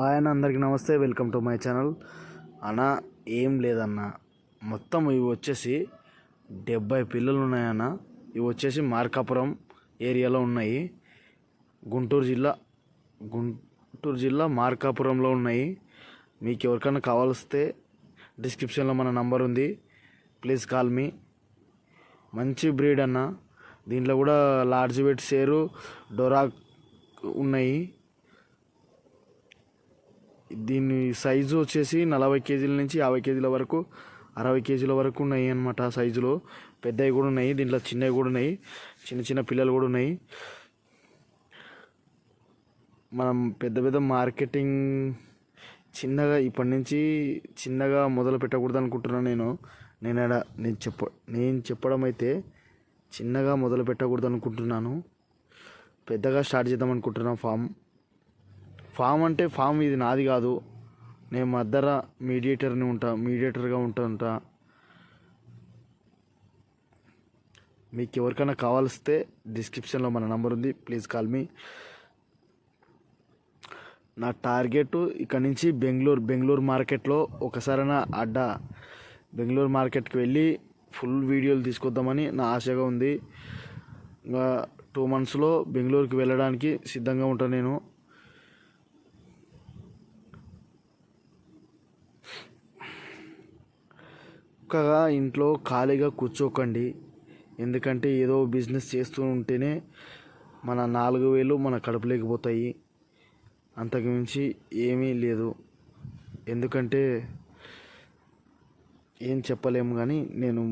ఆయన అందరికీ నమస్తే వెల్కమ్ టు మై ఛానల్. అన్న ఏం లేదన్న. మొత్తం ఇవి వచ్చేసి డెబ్బై పిల్లలు ఉన్నాయన్న. ఇవి వచ్చేసి మార్కాపురం ఏరియాలో ఉన్నాయి. గుంటూరు జిల్లా గుంటూరు జిల్లా మార్కాపురంలో ఉన్నాయి. మీకు ఎవరికైనా కావాల్స్తే డిస్క్రిప్షన్లో మన నంబర్ ఉంది. Please call me. మంచి బ్రీడ్ అన్న. దీంట్లో కూడా లార్జ్ వెట్ షేరు డొరాక్ ఉన్నాయి. దీని సైజు వచ్చేసి నలభై కేజీల నుంచి యాభై కేజీల వరకు అరవై కేజీల వరకు ఉన్నాయి అన్నమాట సైజులో. పెద్దవి కూడా ఉన్నాయి దీంట్లో చిన్నవి కూడా ఉన్నాయి చిన్న చిన్న పిల్లలు కూడా ఉన్నాయి. మనం పెద్ద పెద్ద మార్కెటింగ్ చిన్నగా ఇప్పటి నుంచి చిన్నగా మొదలు పెట్టకూడదు అనుకుంటున్నాను నేను. నేను ఆడ నేను చెప్ప నేను చెప్పడం అయితే చిన్నగా మొదలు పెట్టకూడదు అనుకుంటున్నాను. పెద్దగా స్టార్ట్ చేద్దాం అనుకుంటున్నాను ఫామ్. ఫామ్ అంటే ఫామ్ ఇది నాది కాదు. నేను మధ్యర మీడియేటర్ని ఉంటా మీడియేటర్గా ఉంటా ఉంటా. మీకు ఎవరికైనా కావాల్స్తే డిస్క్రిప్షన్లో మన నంబర్ ఉంది. Please call me. నా టార్గెట్ ఇక్కడ నుంచి బెంగళూరు బెంగళూరు మార్కెట్లో ఒకసారైనా అడ్డ బెంగళూరు మార్కెట్కి వెళ్ళి ఫుల్ వీడియోలు తీసుకొద్దామని నా ఆశగా ఉంది. ఇంకా టూ మంత్స్లో బెంగళూరుకి వెళ్ళడానికి సిద్ధంగా ఉంటాను నేను. చక్కగా ఇంట్లో ఖాళీగా కూర్చోకండి. ఎందుకంటే ఏదో బిజినెస్ చేస్తూ ఉంటేనే మన నాలుగు వేలు మన కడుపులోకి పోతాయి. అంతకుమించి ఏమీ లేదు. ఎందుకంటే ఏం చెప్పలేము కానీ నేను